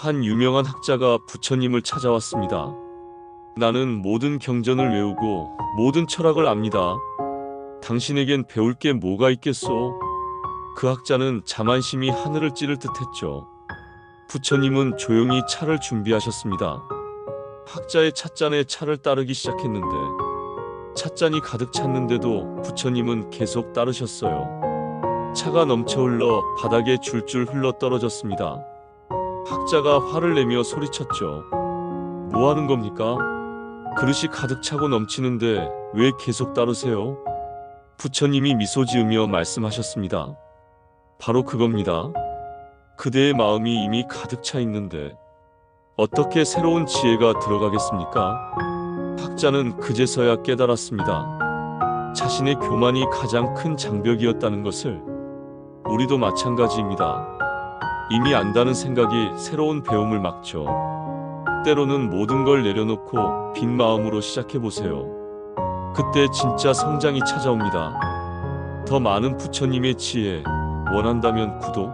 한 유명한 학자가 부처님을 찾아왔습니다. 나는 모든 경전을 외우고 모든 철학을 압니다. 당신에겐 배울 게 뭐가 있겠소? 그 학자는 자만심이 하늘을 찌를 듯했죠. 부처님은 조용히 차를 준비하셨습니다. 학자의 찻잔에 차를 따르기 시작했는데 찻잔이 가득 찼는데도 부처님은 계속 따르셨어요. 차가 넘쳐 흘러 바닥에 줄줄 흘러 떨어졌습니다. 학자가 화를 내며 소리쳤죠. 뭐 하는 겁니까? 그릇이 가득 차고 넘치는데 왜 계속 따르세요? 부처님이 미소 지으며 말씀하셨습니다. 바로 그겁니다. 그대의 마음이 이미 가득 차 있는데 어떻게 새로운 지혜가 들어가겠습니까? 학자는 그제서야 깨달았습니다. 자신의 교만이 가장 큰 장벽이었다는 것을 우리도 마찬가지입니다. 이미 안다는 생각이 새로운 배움을 막죠. 때로는 모든 걸 내려놓고 빈 마음으로 시작해보세요. 그때 진짜 성장이 찾아옵니다. 더 많은 부처님의 지혜 원한다면 구독,